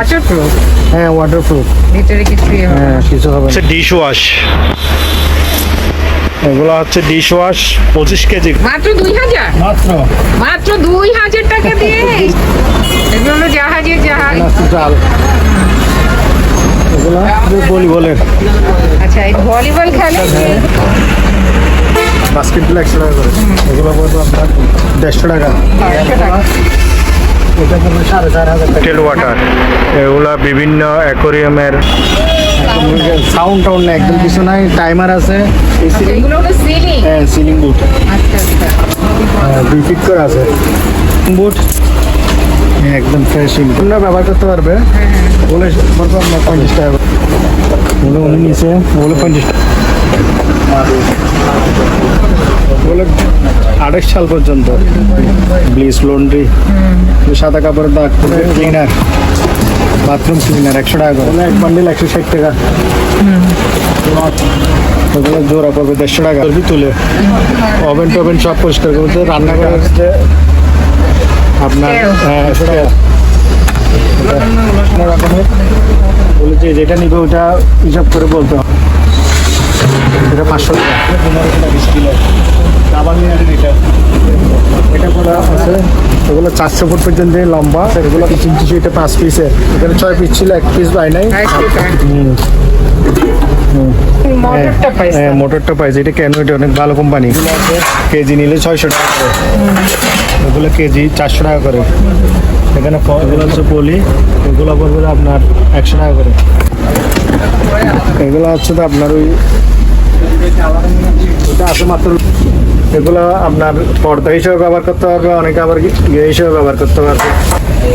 Waterproof হ্যাঁ waterproof ভিতরে না। হ্যাঁ কিছু হবে না। হচ্ছে ডিশ ওয়াশ এগুলো হচ্ছে ডিশ ওয়াশ পঁচিশ কেজি। মাত্র দুই হাজার? মাত্র। মাত্র দুই হাজার টাকা দিয়ে? এগুলো হলো জাহাজের জাহাজ। এগুলো বলি আচ্ছা এই ভলিবল খেলে বাস্কেটগুলো একশো টাকা করে। এগুলো পড়বে আপনার দেড়শো টাকা। দেড়শো টাকা। এটা পড়বে সাড়ে চার হাজার টেল ওয়াটার এগুলা বিভিন্ন অ্যাকোরিয়ামের সাউন্ড টাউন্ড না একদম কিছু নাই টাইমার আছে। সিলিং হ্যাঁ সিলিং বুট আচ্ছা আচ্ছা। দুই ফিট করে আছে। বুট একদম ফ্রেশ তোমরা ব্যবহার করতে পারবে। বলে পঞ্চাশ টাকা। বলে উনি নিচে বলে পঞ্চাশ টাকা। আঠাশ সাল পর্যন্ত। ব্লিচ লন্ড্রি সাদা কাপড়ের দাগ ক্লিনার বাথরুম ক্লিনার একশো টাকা করে। এক বান্ডিল একশো ষাট টাকা। ওগুলো জোড়া পড়বে দেড়শো টাকা। চর্বি তুলে ওভেন টোভেন সব পরিষ্কার করতে রান্না করে হচ্ছে আপনার হ্যাঁ, রকমের বলে যে যেটা নিবে ওটা হিসাব করে বলতে হবে। এটা পাঁচশো টাকা। পনেরো টাকা বিশ কিলো ডাবল এটা এটা করা আছে। এগুলো চারশো ফুট পর্যন্ত লম্বা। এগুলো ইঞ্চি এটা পাঁচ পিসের এখানে ছয় পিস ছিল এক পিস বাই নাই। মোটরটা পাইছে হ্যাঁ মোটরটা পাইছে এটা কেন? এটা অনেক ভালো কোম্পানি কেজি নিলে ছয়শো টাকা করে। ওগুলো কেজি চারশো টাকা করে। এখানে এগুলো হচ্ছে পলি। এগুলো পড়বে আপনার একশো টাকা করে। এগুলো হচ্ছে তো আপনার ওই ওটা আছে মাত্র এগুলো আপনার পর্দা হিসেবে ব্যবহার করতে পারবে অনেকে আবার ইয়ে হিসেবে ব্যবহার করতে পারবে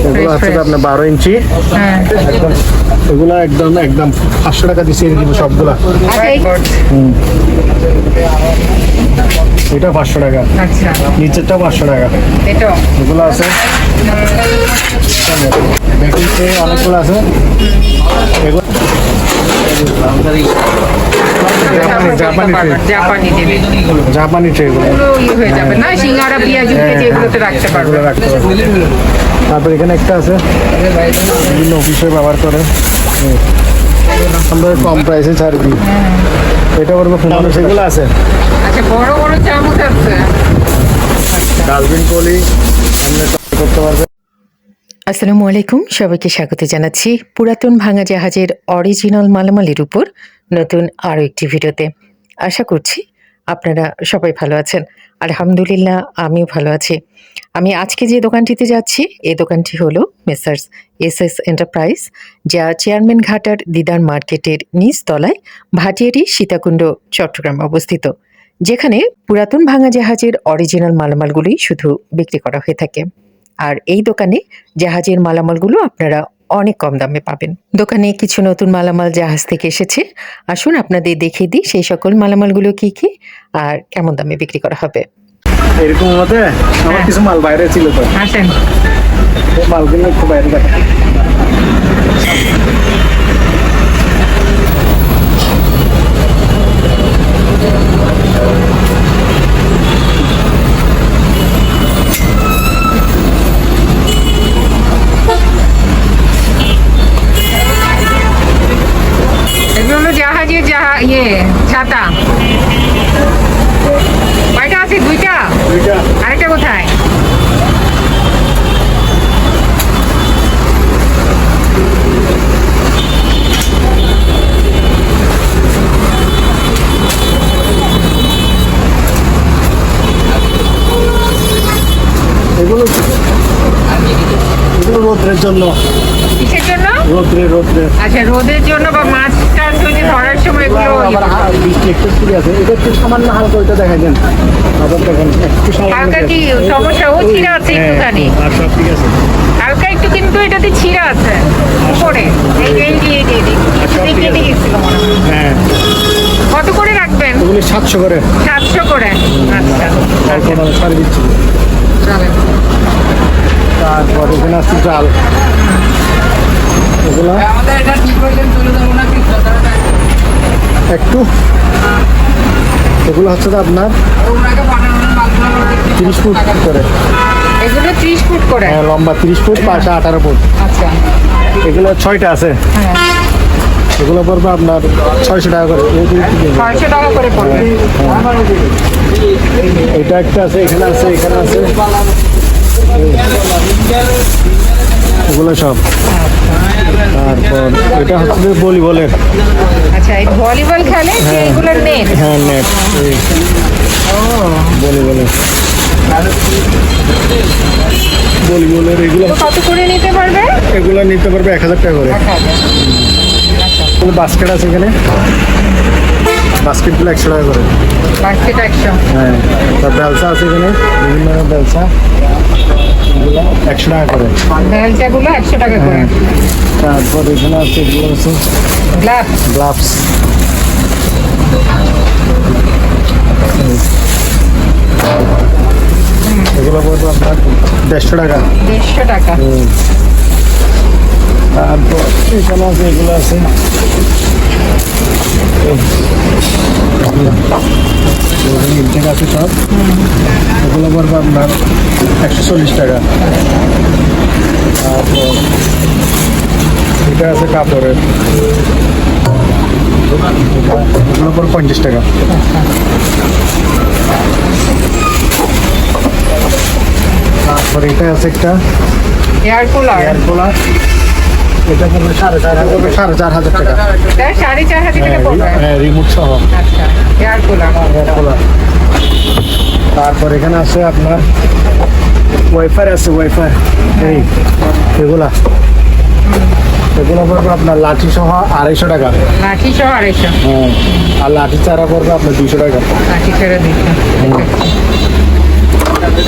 এগুলো হচ্ছে আপনার বারো ইঞ্চি। হ্যাঁ। এগুলো একদম একদম পাঁচশো টাকা দিয়ে দিব সবগুলা। এটা পাঁচশো টাকা। আচ্ছা। নিচেরটা পাঁচশো টাকা। এগুলো আছে। অনেকগুলো আছে। এগুলো জাপানি হয়ে যাবে। না সিঙ্গারা পেঁয়াজ উঠেছে রাখতে পারবে। এগুলো রাখতে পারবে। তারপর এখানে একটা আছে। বিভিন্ন অফিসে ব্যবহার করে। আমরা কম প্রাইসে ছাড় দিই। এটা পড়বে পনেরো সেগুলো আছে। আচ্ছা বড় বড় চামচ আছে। ডাস্টবিন পলি আপনি করতে পারবে। আসসালামু আলাইকুম, সবাইকে স্বাগত জানাচ্ছি পুরাতন ভাঙা জাহাজের অরিজিনাল মালামালের উপর নতুন আরও একটি ভিডিওতে। আশা করছি আপনারা সবাই ভালো আছেন। আলহামদুলিল্লাহ, আমিও ভালো আছি। আমি আজকে যে দোকানটিতে যাচ্ছি এই দোকানটি হলো মেসার্স এস এস এন্টারপ্রাইজ, যা চেয়ারম্যান ঘাটার দিদার মার্কেটের নিচ তলায় ভাটিয়ারি সীতাকুণ্ড, চট্টগ্রাম অবস্থিত, যেখানে পুরাতন ভাঙা জাহাজের অরিজিনাল মালামালগুলোই শুধু বিক্রি করা হয়ে থাকে। আর এই দোকানে জাহাজের মালামালগুলো আপনারা অনেক কম দামে পাবেন। দোকানে কিছু নতুন মালামাল জাহাজ থেকে এসেছে। আসুন আপনাদের দেখিয়ে দিই সেই সকল মালামালগুলো কি কি আর কেমন দামে বিক্রি করা হবে। এরকম মতে আমার কিছু মাল বাইরে ছিল তো। আসেন। মালগুলো একটু বাইরে দেখা ইয়ে ছাতা। কয়টা আছে? দুইটা? আরেকটা কোথায়? রোদ্রের জন্য। কিসের জন্য? রোদ্রে রোদ্রে। আচ্ছা রোদের সামান্য হালকা ওইটা দেখা দেন আবার দেখেন একটু হালকা কি সমস্যা? ও ছিঁড়া আছে হ্যাঁ, একটুখানি। আর সব ঠিক আছে। হালকা একটু কিন্তু এটাতে ছিঁড়া আছে। উপরে। এই যে এই এই এই হয়। হ্যাঁ। কত করে রাখবেন? এগুলি সাতশো করে। সাতশো করে। আচ্ছা। ছাড় দিচ্ছি। তারপর এখানে আসছে চাল এগুলো একটু। এগুলো হচ্ছে তো আপনার তিরিশ ফুট করে। এগুলো ত্রিশ ফুট করে? হ্যাঁ লম্বা তিরিশ ফুট পাশে আঠারো ফুট। আচ্ছা। এগুলো ছয়টা আছে। হ্যাঁ। এগুলো পড়বে আপনার ছয়শো টাকা করে। এই দুই তিন। ছয়শো টাকা করে পড়বে। এটা একটা আছে এখানে আছে এখানে আছে। এগুলো সব। তারপর এটা হচ্ছে যে ভলিবলের। আচ্ছা এই ভলিবল খেলে যে এগুলোর নেট। হ্যাঁ নেট। ভলিবলের ভলিবলের এগুলো কত করে নিতে পারবে? এগুলো নিতে পারবে এক হাজার টাকা করে। বাস্কেট আছে এখানে? বাস্কেটগুলো একশো টাকা করে। বাস্কেট একশো। হ্যাঁ। তার বেলসা আছে এখানে? বিভিন্ন এগুলো একশো টাকা করে। বেলচাগুলো একশো টাকা করে। হ্যাঁ। তারপর এখানে আছে এগুলো আছে গ্লাভ গ্লাভস। এগুলো পড়বে আপনার দেড়শো টাকা। দেড়শো টাকা। তারপর এখানে আছে এগুলো আছে আছে সব এগুলো পড়বে আপনার একশো চল্লিশ টাকা তারপর এটা আছে কাপড়ের এগুলো পড়বে পঞ্চাশ টাকা তারপর এটা আছে একটা এয়ার কুলার এয়ার কুলার এটা পড়বে সাড়ে চার হাজার। সাড়ে চার হাজার টাকা। সাড়ে চার হাজার টাকা পড়বে। হ্যাঁ রিমোট সহ। আচ্ছা এয়ার কুলার এয়ার কুলার তারপর এখানে আছে আপনার ওয়াইফাই আছে ওয়াইফাই এই এগুলা। এগুলো পড়বে আপনার লাঠি সহ আড়াইশো টাকা। লাঠি সহ আড়াইশো। হ্যাঁ আর লাঠি চারা পড়বে আপনার দুশো টাকা। লাঠি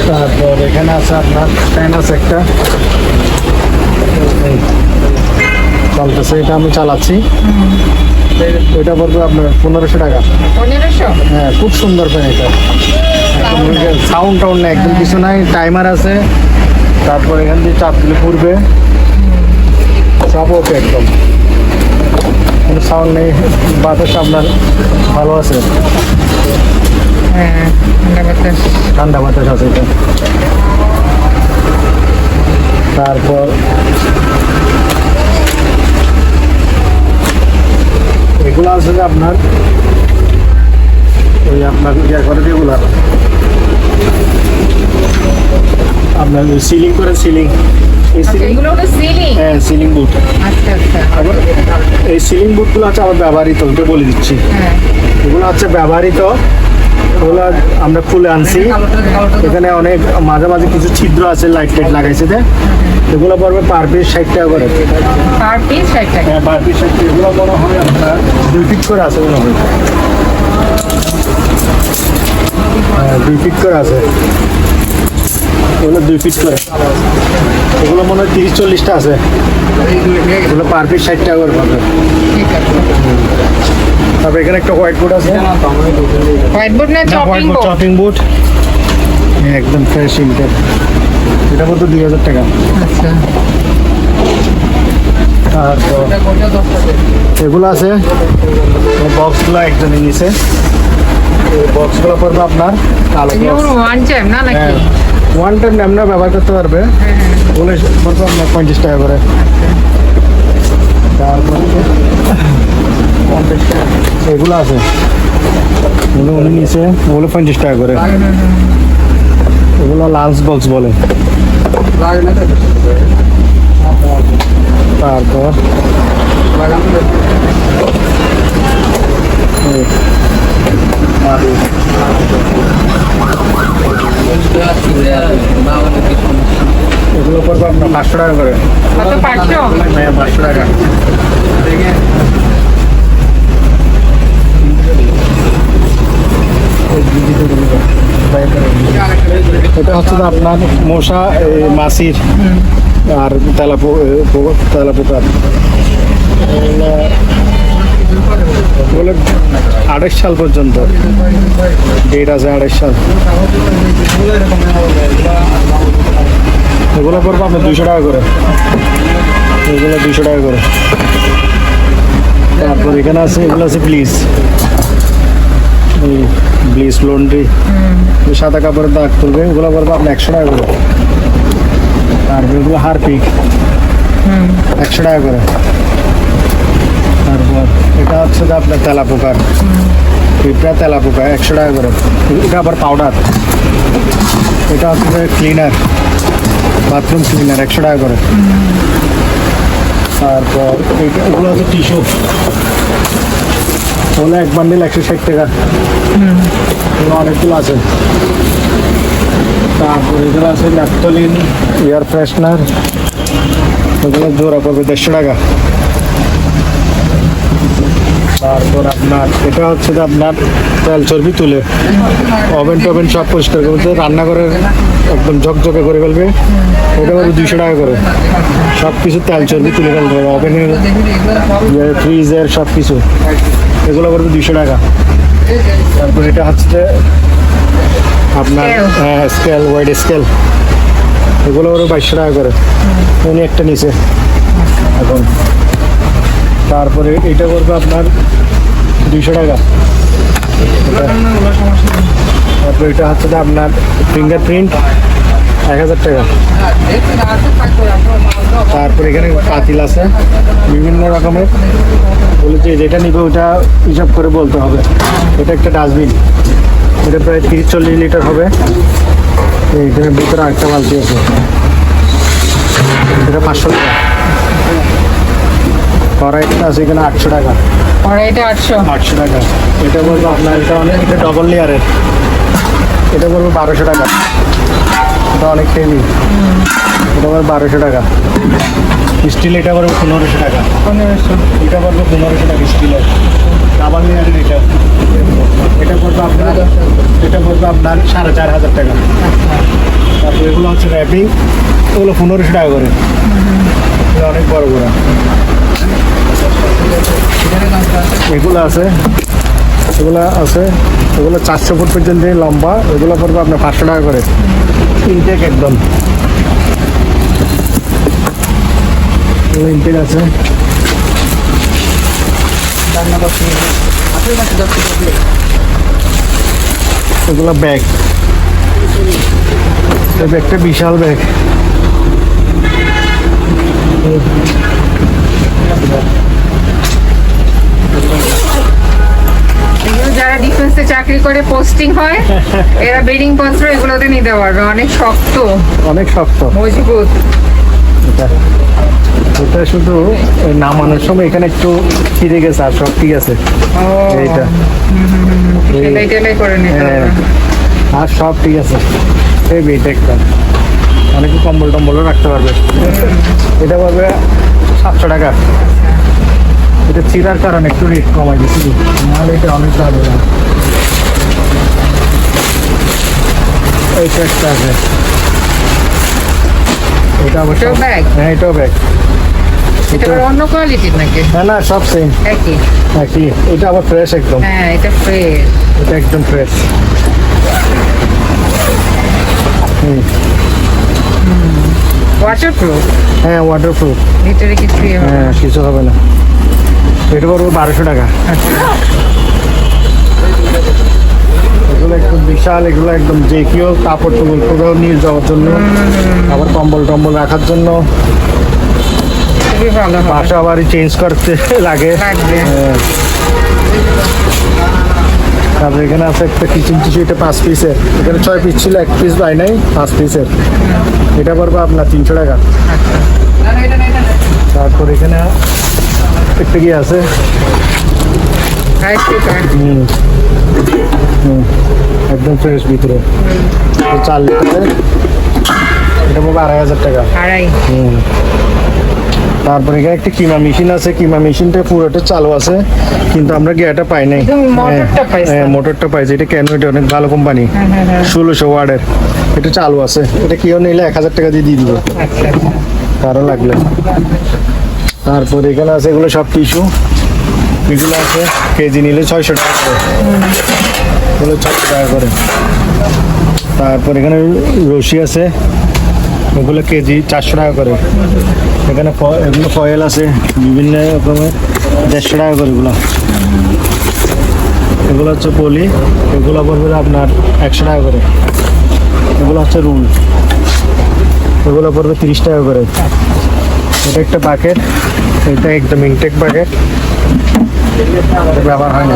তারপর এখানে আছে আপনার ফ্যান আছে একটা। চলতেছে এটা আমি চালাচ্ছি। এটা পড়বে আপনার পনেরোশো টাকা। পনেরোশো? হ্যাঁ খুব সুন্দর ফ্যান এটা। সাউন্ড টাউন্ড নেই একদম কিছু নাই টাইমার আছে। তারপর এখান দিয়ে চাপ দিলে পড়বে। সব ওকে একদম। কোনো সাউন্ড নেই বাতাস আপনার ভালো আছে? হ্যাঁ ঠান্ডা বাতাস আছে এটা। তারপর এগুলো আছে যে আপনার ওই আপনার ইয়ে করে যেগুলো আপনার সিলিং করে সিলিং এই আচ্ছা সিলিং হলো হ্যাঁ সিলিং বুট আচ্ছা আচ্ছা। আবার এই সিলিং বুটগুলো আছে আমার ব্যবহৃত বলে দিচ্ছি। হ্যাঁ। এগুলো হচ্ছে ব্যবহৃত ওগুলো আমরা খুলে আনছি। এখানে অনেক মাঝে মাঝে কিছু ছিদ্র আছে লাইট টাইট লাগাইছে তে এগুলো পড়বে পার পিস ষাট টাকা করে। পার পিস ষাট টাকা। হ্যাঁ পার পিস ষাট এগুলো মনে হয় আপনার দুই ফিট করে আছে মনে হয়। হ্যাঁ দুই ফিট করে আছে। এগুলো দুই ফিট করে। এগুলো মনে হয় তিরিশ চল্লিশটা আছে। এগুলো পার পিস ষাট টাকা করে পাবে তারপর এখানে একটা হোয়াইট বোর্ড আছে। হোয়াইট বোর্ড না চপিং বোর্ড চপিং বোর্ড একদম ফ্রেশ ইনটেক এটা কত? দুই হাজার টাকা। আচ্ছা। এগুলো আছে। বক্সগুলো একজনে নিয়েছে বক্সগুলো পড়বে আপনার কালো ওয়ান টাইম না নাকি? ওয়ান টাইম আমরা ব্যবহার করতে পারবে। পড়বে আপনার পঞ্চাশ টাকা করে। তারপর এগুলো আছে। এগুলো উনি নিয়েছে, ওগুলো পঞ্চাশ টাকা করে। এগুলো লাঞ্চ বক্স বলে। তারপর আর এগুলো পড়বে আপনার পাঁচশো টাকা করে। পাঁচশো? হ্যাঁ পাঁচশো টাকা। এটা হচ্ছে তো আপনার মশা মাছির আর তেলাপো তেলাপোকার। বলে আড়াইশ সাল পর্যন্ত। ডেট আছে আড়াইশ সাল। এগুলো পড়ব আপনার দুশো টাকা করে। এগুলো দুশো টাকা করে। তারপর এখানে আছে, এগুলো আছে প্লিজ ব্লিচ লন্ড্রি। সাদা কাপড়ের দাগ তুলবে ওগুলো পড়ব আপনার একশো টাকা করে। তারপর এগুলো হারপিক। একশো টাকা করে। তারপর এটা হচ্ছে যে আপনার তেলা পোকার পিঁপড়া তেলা পোকা একশো টাকা করে। এটা আবার পাউডার এটা হচ্ছে ক্লিনার বাথরুম ক্লিনার একশো টাকা করে। তারপর এইটা এগুলো হচ্ছে টিস্যু ওগুলো এক বান্ডিল একশো ষাট টাকা। এগুলো অনেকগুলো আছে। তারপর এগুলো আছে ল্যাপটলিন এয়ার ফ্রেশনার ওগুলো জোড়া পড়বে দেড়শো টাকা। তারপর আপনার এটা হচ্ছে যে আপনার তেল চর্বি তুলে ওভেন টোভেন সব পরিষ্কার করতে রান্নাঘরের একদম ঝকঝকে করে ফেলবে। এটা পড়বে দুইশো টাকা করে। সব কিছু তেল চর্বি তুলে ফেলতে হবে। ওভেনের ফ্রিজের সব কিছু এগুলো পড়বে দুইশো টাকা। তারপর এটা হচ্ছে যে আপনার Scale. স্কেল ওয়াইড স্কেল এগুলো ওর বাইশশো টাকা করে। উনি একটা নিচে। এখন তারপরে এটা করবে আপনার দুইশো টাকা। তারপরে এটা হচ্ছে আপনার ফিঙ্গার প্রিন্ট এক হাজার টাকা। তারপরে এখানে পাতিল আছে। বিভিন্ন রকমের। বলেছে যেটা নিবে ওটা হিসাব করে বলতে হবে। এটা একটা ডাস্টবিন। এটা প্রায় তিরিশ চল্লিশ লিটার হবে। এইখানে ভিতরে আরেকটা বালতি আছে। এটা পাঁচশো টাকা। কড়াইটা আছে এখানে আটশো টাকা। কড়াইটা আটশো। আটশো টাকা। এটা বলব আপনার এটা অনেক এটা ডবল লেয়ারের এটা বলব বারোশো টাকা। এটা অনেক হেভি এটা বলব বারোশো টাকা। স্টিল এটা বলব পনেরোশো টাকা। পনেরোশো। এটা পড়বে পনেরোশো টাকা স্টিলের ডাবল লেয়ারের এটা। এটা পড়বে আপনার এটা পড়বে আপনার সাড়ে চার হাজার টাকা। তারপর এগুলো হচ্ছে র্যাপিং এগুলো পনেরোশো টাকা করে। অনেক বড় বড়। এগুলো আছে। এগুলো আছে। এগুলো চারশো ফুট পর্যন্ত লম্বা। এগুলো পড়বে আপনার পাঁচশো টাকা করে। ইনটেক একদম। ইনটেক আছে। এগুলো ব্যাগ ব্যাগটা বিশাল ব্যাগ যারা ডিফেন্সে চাকরি করে পোস্টিং হয় এরা বেডিং পত্র এগুলোতে নিতে পারবে। অনেক শক্ত। অনেক শক্ত। মজবুত। এটা শুধু নামানোর সময় এখানে একটু ছিঁড়ে গেছে আর সব ঠিক আছে এইটা। হ্যাঁ, আর সব ঠিক আছে। এই বেটা একটা। অনেকে কম্বল টম্বলও রাখতে পারবে। এটা পারবে সাতশো টাকা। এটা চিরার কারণে একটু রেট কমাই দিচ্ছি নাহলে এটা অনেক এইটা একটা আছে। এটা আবার এটাও হ্যাঁ এটাও ব্যাগ এটা অন্য কোয়ালিটির নাকি? হ্যাঁ না সব সেম একই। একই। এটা আবার ফ্রেশ একদম। হ্যাঁ এটা ফ্রেশ এটা একদম ফ্রেশ ওয়াটারপ্রুফ হ্যাঁ ওয়াটারপ্রুফ ভিতরে কিছু হ্যাঁ কিছু হবে না। এটা পড়ব বারোশো টাকা। এগুলো একদম বিশাল এগুলো একদম যে কেউ কাপড় টুপড় কোথাও নিয়ে যাওয়ার জন্য আবার কম্বল টম্বল রাখার জন্য। বাসা বাড়ি চেঞ্জ করতে লাগে। হ্যাঁ। তারপরে এখানে আছে একটা কিচেন টিস্যু এটা পাঁচ পিসের এখানে ছয় পিস ছিল এক পিস বাই নাই পাঁচ পিসের এটা পড়বে আপনার তিনশো টাকা। তারপর এখানে একটা কি আছে। হুম। হুম। একদম ফ্রেশ ভিতরে। চার লিটারের এটা পড়বে আড়াই হাজার টাকা। আড়াই। হুম। তারপরে এখানে একটা কিমা মেশিন আছে। কিমা মেশিনটা পুরোটা চালু আছে। কিন্তু আমরা গিয়াটা পাই নাই। মোটরটা হ্যাঁ, পাইছো। হ্যাঁ এটা কেন? এটা অনেক ভালো কোম্পানি। ষোলোশো ওয়ার্ডের। এটা চালু আছে। এটা কেউ নিলে এক হাজার টাকা দিয়ে দিয়ে দিব। আচ্ছা। কারও লাগলে। তারপর এখানে আছে এগুলো সব টিস্যু। এগুলো আছে কেজি নিলে ছয়শো টাকা করে। এগুলো ছয়শো টাকা করে। তারপর এখানে রশি আছে, এগুলো কেজি চারশো টাকা করে। এখানে এগুলো ফয়েল আছে, বিভিন্ন রকমের, দেড়শো টাকা করে এগুলো। এগুলো হচ্ছে পলি, এগুলো পড়বে আপনার একশো টাকা করে। এগুলো হচ্ছে রুল এগুলো পড়বে তিরিশ টাকা করে। এটা একটা বাকেট এটা একদম ইনটেক বাকেট ব্যবহার হয় না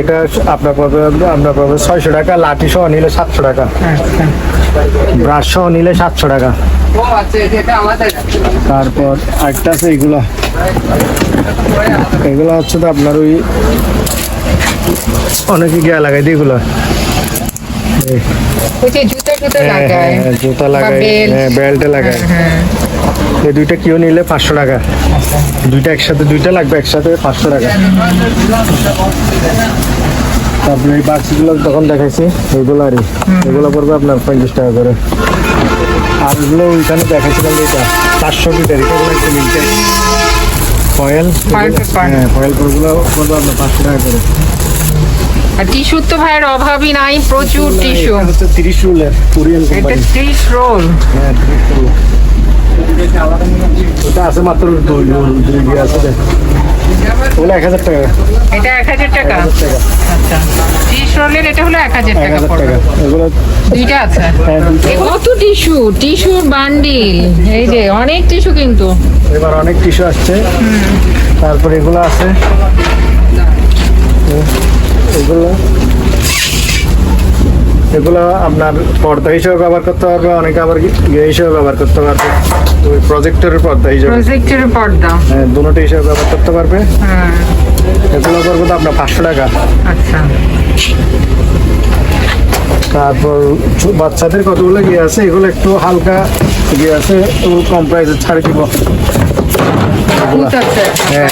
এটা আপনার পাবে আপনার পাবে ছয়শো টাকা লাঠি সহ নিলে সাতশো টাকা। আচ্ছা। ব্রাশ সহ নিলে সাতশো টাকা। তারপর একটা আছে এইগুলো এগুলো হচ্ছে তো আপনার ওই অনেকে গিয়া লাগাই দিয়ে এগুলো। জুতো জুতো হ্যাঁ, লাগায় হ্যাঁ, হ্যাঁ বেল্টে লাগায়। হ্যাঁ। এই দুইটা কেউ নিলে পাঁচশো টাকা। দুইটা একসাথে দুইটা লাগবে একসাথে পাঁচশো টাকা। তারপরে এই বাক্সগুলো তখন দেখাইছি এগুলো আরই এগুলো পড়বে আপনার পঞ্চাশ টাকা করে। আর এগুলো ওইখানে দেখাইছিলাম যেটা চারশো মিটার এটা হলো একটা মিনিটে। ফয়েল হ্যাঁ ফয়েল পেপারগুলো পড়বে আপনার পাঁচশো টাকা করে। আর টিস্যুর তো ভাইয়ের অভাবই নাই প্রচুর টিস্যু এটা হচ্ছে তিরিশ রুলের কোরিয়ান এটা কোম্পানি। ত্রিশ রোল। হ্যাঁ তিরিশ রুল। ওটা আছে মাত্র দুই দুই দিয়ে আছে ওগুলো এক হাজার টাকা। এটা এক হাজার টাকা? আচ্ছা। রোলের এটা হলো এক হাজার টাকা এগুলো দুইটা আছে? হ্যাঁ, কত টিস্যু? টিস্যুর বান্ডিল। এই যে অনেক টিস্যু কিন্তু। এবার অনেক টিস্যু আসছে। তারপরে এগুলো আছে। এগুলো এগুলো আপনার পর্দা হিসেবে ব্যবহার করতে পারবে অনেকে আবার ইয়ে হিসেবে ব্যবহার করতে পারবে। প্রজেক্টরের পর্দা হিসেবে। প্রজেক্টরের পর্দা? হ্যাঁ দুটো হিসেবে ব্যবহার করতে পারবে। হ্যাঁ। এগুলো করব তো আপনার পাঁচশো টাকা। আচ্ছা। তারপর বাচ্চাদের কতগুলো গিয়ে আছে? এগুলো একটু হালকা গিয়ে আছে এগুলো কম প্রাইসে ছাড়ে দিব। হ্যাঁ।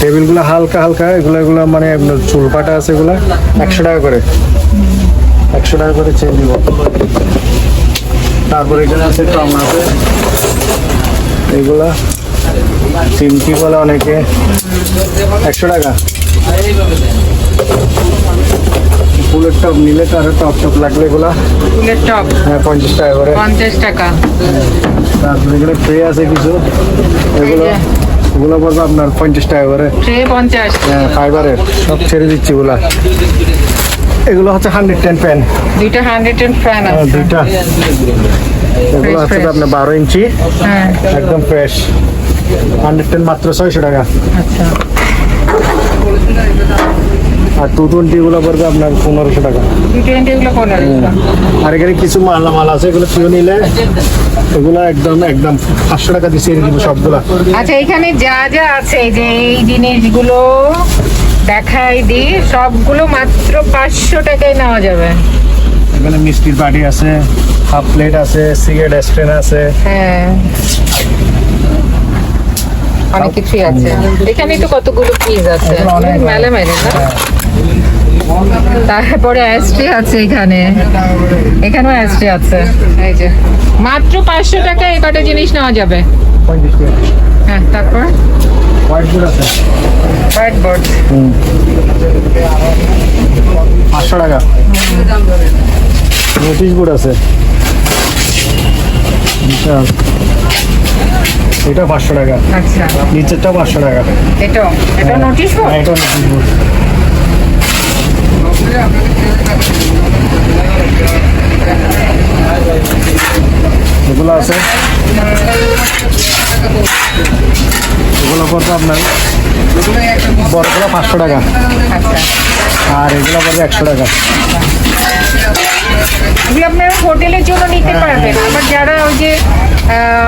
টেবিলগুলো। হালকা হালকা এগুলো এগুলো মানে চুল পাটা আছে এগুলো একশো টাকা করে। একশো টাকা করে চেয়ে দিব। তারপরে এখানে আছে টং আছে। এগুলা চিমটি বলে অনেকে। একশো টাকা। ফুলের টপ নিলে তার টপ টপ লাগলে এগুলা। ফুলের টপ হ্যাঁ পঞ্চাশ টাকা করে। পঞ্চাশ টাকা। তারপরে এখানে ট্রে আছে কিছু। এগুলো। এগুলো পড়বে আপনার পঞ্চাশ টাকা করে। ট্রে পঞ্চাশ। হ্যাঁ ফাইবারের সব ছেড়ে দিচ্ছি এগুলা। এগুলো হচ্ছে হান্ড্রেড টেন ফ্যান। দুইটা হান্ড্রেড টেন ফ্যান আছে। দুইটা। এগুলো হচ্ছে আপনার বারো ইঞ্চি। হ্যাঁ। একদম ফ্রেশ হান্ড্রেড টেন মাত্র ছয়শো টাকা। আচ্ছা। আর টু টোয়েন্টি গুলো পড়বে আপনার পনেরোশো টাকা। আর এখানে কিছু মালা মাল আছে এগুলো কেউ নিলে এগুলো একদম একদম পাঁচশো টাকা দিয়ে ছেড়ে দিব সবগুলা। আচ্ছা এখানে যা যা আছে যে এই জিনিসগুলো দেখাই দি সবগুলো মাত্র পাঁচশো টাকায় নেওয়া যাবে। এখানে মিষ্টির বাটি আছে হাফ প্লেট আছে সিগারেট স্ট্যান্ড আছে। হ্যাঁ। অনেক কিছুই আছে। এখানে তো কতগুলো পিস আছে। মেলে মেলে না? তারপরে অ্যাস্ট্রি আছে এখানে। এখানেও অ্যাস্ট্রি আছে। এই যে মাত্র পাঁচশো টাকা এই কটা জিনিস নেওয়া যাবে। হ্যাঁ তারপর? হোয়াইট বোর্ড আছে? হোয়াইট বোর্ড পাঁচশো টাকা। নোটিশ বোর্ড আছে। বিশাল। এটা পাঁচশো টাকা। আচ্ছা। নিচেরটা পাঁচশো টাকা। এটা নোটিশ বোর্ড এটা নোটিশ বোর্ড এগুলো আছে। এগুলো পড়বে আপনার বড়গুলো পাঁচশো টাকা। আর এগুলো পড়বে একশো টাকা। আপনারা হোটেলের জন্য নিতে হ্যাঁ, পারবেন। আবার যারা ওই যে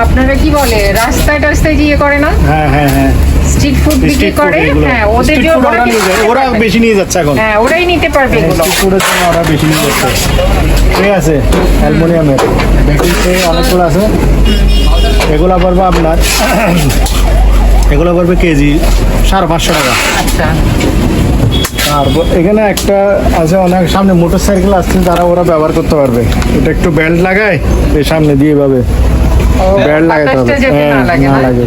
আপনারা কি বলে রাস্তায় টাস্তায় গিয়ে করে না? হ্যাঁ হ্যাঁ হ্যাঁ। স্ট্রিট ফুড বিক্রি করে হ্যাঁ ওদের ওরা ওরা নিয়ে যায়। ওরা বেশি নিয়ে যাচ্ছে এখন। হ্যাঁ ওরাই নিতে পারবে এগুলো। Street food এর জন্য ওরা বেশি নিয়ে যাচ্ছে। ট্রে আছে অ্যালমোনিয়ামের। বেকিং ট্রে অনেকগুলো আছে। এগুলো পড়বে আপনার এগুলো পড়বে কেজি সাড়ে পাঁচশো টাকা। আচ্ছা। আর এখানে একটা আছে অনেক সামনে মোটর সাইকেল আসছে তারা ওরা ব্যবহার করতে পারবে। এটা একটু বেল্ট লাগায় এই সামনে দিয়ে পাবে ও, বেল্ট লাগাতে হবে। না হ্যাঁ, লাগে না লাগে।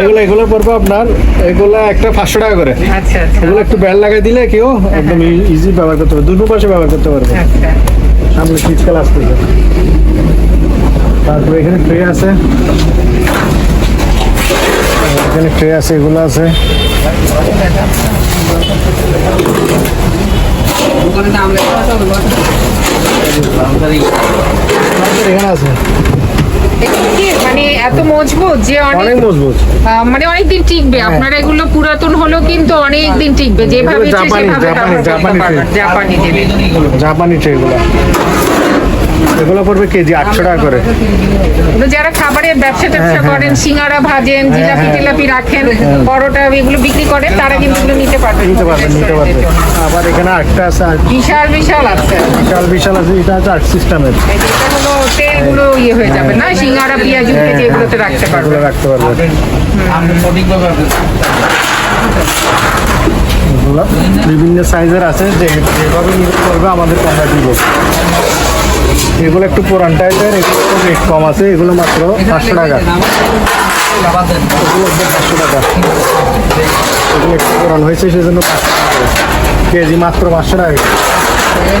এগুলো এগুলো পড়বে আপনার এগুলো একটা পাঁচশো টাকা করে। আচ্ছা আচ্ছা। এগুলো একটু বেল্ট লাগাই দিলে কেউ একদম ইজি ব্যবহার করতে পারবে দুটো পাশে ব্যবহার করতে পারবে। আচ্ছা। সামনে শীতকাল আসতেছে। তারপরে এখানে ট্রে আছে। এখানে ট্রে আছে এগুলো আছে। মানে এত মজবুত যে অনেক মজবুত। মানে অনেক দিন টিকবে। আপনারা এগুলো পুরাতন হলো কিন্তু অনেক দিন টিকবে। যেভাবে জাপানি, জাপানি, জাপানি জাপানি জাপানি ট্রেগুলো এগুলো পড়বে কেজি আটশো টাকা করে। যারা খাবারের ব্যবসা ট্যাবসা করেন সিঙ্গারা ভাজেন জিলাপি হ্যাঁ। টিলাপি রাখেন পরোটা এগুলো বিক্রি করেন তারা কিন্তু এগুলো নিতে পারবেন নিতে পারবেন নিতে পারবেন আবার এখানে আটটা আছে বিশাল বিশাল আছে। বিশাল বিশাল আছে এটা হচ্ছে আট সিস্টেমের। এটা হলো তেলগুলো ইয়ে হয়ে যাবে না? সিঙ্গারা পেঁয়াজ উঠে এগুলোতে রাখতে পারবেন রাখতে পারবেন বিভিন্ন সাইজের আছে যেভাবে নিতে করবে আমাদের দিব। এগুলো একটু পুরান টাইপের এগুলো রেট কম আছে, এগুলো মাত্র পাঁচশো টাকা। পাঁচশো টাকা। এগুলো একটু পুরান হয়েছে, সেজন্য পাঁচশো টাকা কেজি মাত্র পাঁচশো টাকা।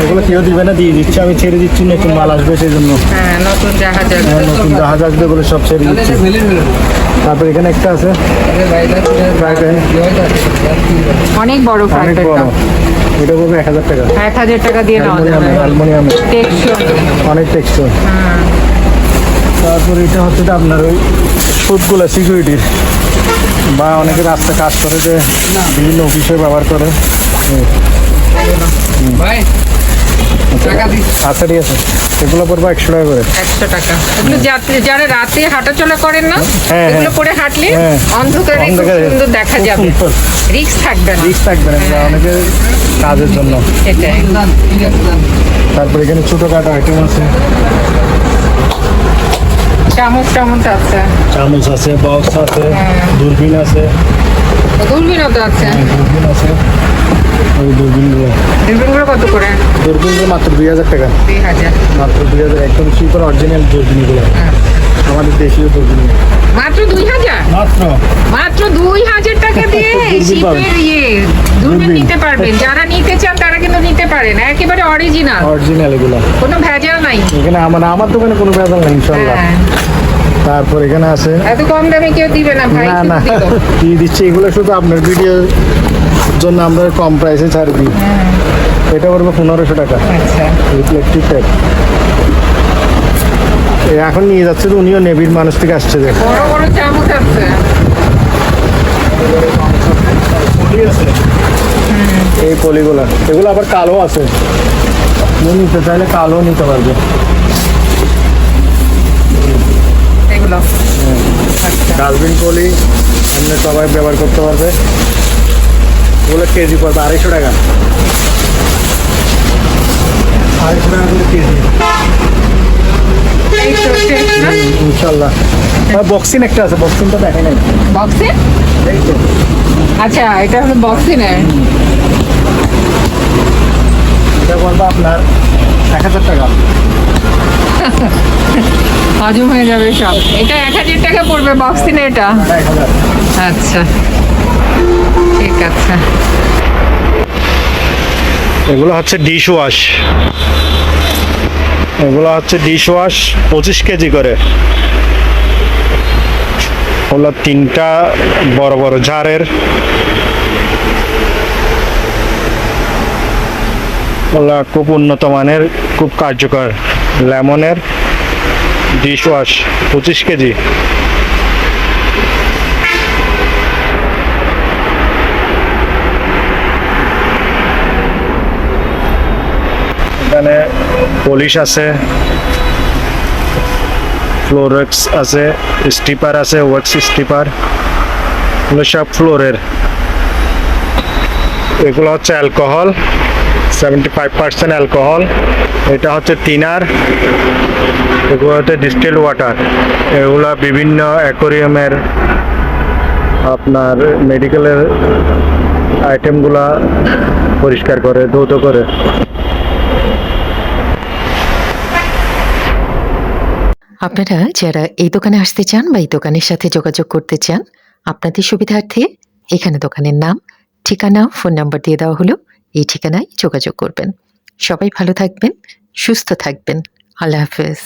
এগুলো কেউ দিবে না দিয়ে দিচ্ছি। আমি ছেড়ে দিচ্ছি নতুন মাল আসবে সেই জন্য হ্যাঁ নতুন জাহাজ আছে। হ্যাঁ, নতুন জাহাজ আসবে বলে সব ছেড়ে দিচ্ছি। তারপর এখানে একটা আছে। অনেক বড় অনেক ফ্রাই বড়। এটা এক হাজার টাকা। এক হাজার টাকা দিয়ে নেওয়া যাবে। অ্যালমোনিয়ামে অ্যালমোনিয়ামে। অনেক টেক্সচার তারপর এটা হচ্ছে আপনার ওই সুদগুলো সিকিউরিটির বা অনেকে রাস্তা কাজ করে যে বিভিন্ন অফিসে ব্যবহার করে। আচ্ছা ঠিক আছে এগুলো পড়বে একশো টাকা করে। একশো টাকা। এগুলো যারা রাতে হাঁটাচলা করেন না হ্যাঁ, এগুলো হ্যাঁ। পরে হাঁটলে হ্যাঁ। অন্ধকারে সুন্দর দেখা খুব যাবে। রিক্স থাকবে না। রিক্স থাকবে না। অনেকে কাজের জন্য। তারপর এখানে ছোটোখাটো আইটেম আছে। চামচ টামচ আছে। চামচ আছে বক্স আছে দূরবীন আছে। দূরবীনও তো আছে দূরবীন আছে। ওই দূরবীনগুলো দূরবীনগুলো কত করে? দূরবীনগুলো মাত্র দুই হাজার টাকা। দুই হাজার। মাত্র দুই হাজার। একদম সুপার অরিজিনাল দূরবীনগুলো আমাদের দেশীয় দূরবীন। মাত্র দুই হাজার? মাত্র। মাত্র দুই হাজার টাকা দিয়ে দূরবীন ইয়ে। দূরবীন দূরবীন। নিতে পারবেন। যারা নিতে চান তারা কিন্তু নিতে পারেন। একেবারে অরিজিনাল অরিজিনাল এগুলো। কোনো ভেজাল নাই। এখানে আমার আমার দোকানে কোনো ভেজাল নেই ইনশাল্লাহ হ্যাঁ। তারপর এখানে আছে এত কম দামে কেউ দিবে না ভাই না না। দিয়ে দিচ্ছি। এগুলো শুধু আপনার ভিডিওর জন্য আমরা কম প্রাইসে ছাড় দিই। এটা পড়বে পনেরোশো টাকা। আচ্ছা। রিফ্লেক্টিভ এখন নিয়ে যাচ্ছে তো উনিও নেভির মানুষ থেকে আসছে যে বড় বড় চামচ আছে। এই পলিগুলা। এগুলো আবার কালো আছে। নিতে চাইলে কালো নিতে পারবে। ডাস্টবিন পলি আপনি সবাই ব্যবহার করতে পারবে। ওগুলো কেজি পড়বে আড়াইশো টাকা। আড়াইশো টাকা করে কেজি। ইনশাল্লাহ। বক্সিন একটা আছে বক্সিনটা দেখে নাই। বক্সে এই আচ্ছা এটা হলো বক্সে এটা বলব আপনার এক হাজার টাকা। হজম হয়ে যাবে সব। এটা এক হাজার টাকা পড়বে বক্সিন এটা। আচ্ছা। ঠিক আছে। এগুলো হচ্ছে ডিশ ওয়াশ এগুলো হচ্ছে ডিশ ওয়াশ পঁচিশ কেজি করে। হলো তিনটা বড় বড় জারের ওগুলো খুব উন্নত মানের খুব কার্যকর। লেমনের ডিশ ওয়াশ, পঁচিশ কেজি। এখানে পলিশ আছে, ফ্লোরেক্স আছে, স্টিপার আছে, ওয়াক্স স্টিপার। এগুলো সব ফ্লোরের। এগুলো হচ্ছে alcohol. Seventy five percent alcohol এটা হচ্ছে তিনার এগুলো হচ্ছে ডিস্টিল ওয়াটার এগুলো বিভিন্ন অ্যাকোরিয়ামের আপনার মেডিকেলের আইটেমগুলা পরিষ্কার করে ধৌত করে। আপনারা যারা এই দোকানে আসতে চান বা এই দোকানের সাথে যোগাযোগ করতে চান, আপনাদের সুবিধার্থে এখানে দোকানের নাম, ঠিকানা, ফোন নাম্বার দিয়ে দেওয়া হলো। এই ঠিকানায় যোগাযোগ করবেন। সবাই ভালো থাকবেন সুস্থ থাকবেন। আল্লাহ হাফেজ।